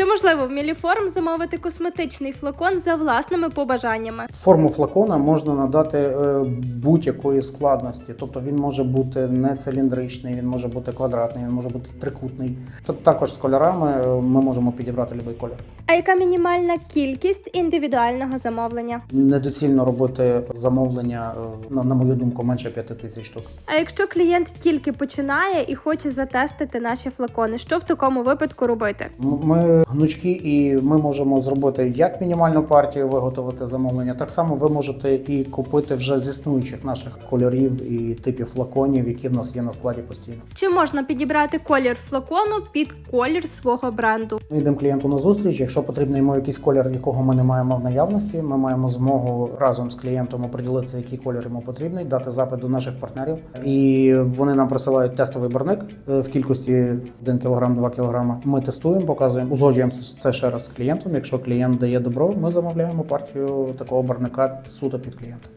Чи можливо в Міліформ замовити косметичний флакон за власними побажаннями? Форму флакона можна надати е, будь-якої складності, тобто він може бути не циліндричний, він може бути квадратний, він може бути трикутний. Тобто також з кольорами е, ми можемо підібрати будь-який колір. А яка мінімальна кількість індивідуального замовлення? Недоцільно робити замовлення, е, на, на мою думку, менше 5 тисяч штук. А якщо клієнт тільки починає і хоче затестити наші флакони, що в такому випадку робити? Ми гнучкі і ми можемо зробити як мінімальну партію, виготовити замовлення. Так само ви можете і купити вже з існуючих наших кольорів і типів флаконів, які в нас є на складі постійно. Чи можна підібрати колір флакону під колір свого бренду? Ми йдемо клієнту на зустріч. Якщо потрібно йому якийсь колір, якого ми не маємо в наявності, ми маємо змогу разом з клієнтом оприділитися, який колір йому потрібний, дати запит до наших партнерів. І вони нам присилають тестовий барник е, в кількості 1 кг, 2 кг. Ми тестуємо, показуємо, узгоджуємо це, це ще раз з клієнтом. Якщо клієнт дає добро, ми замовляємо партію такого барника суто під клієнта.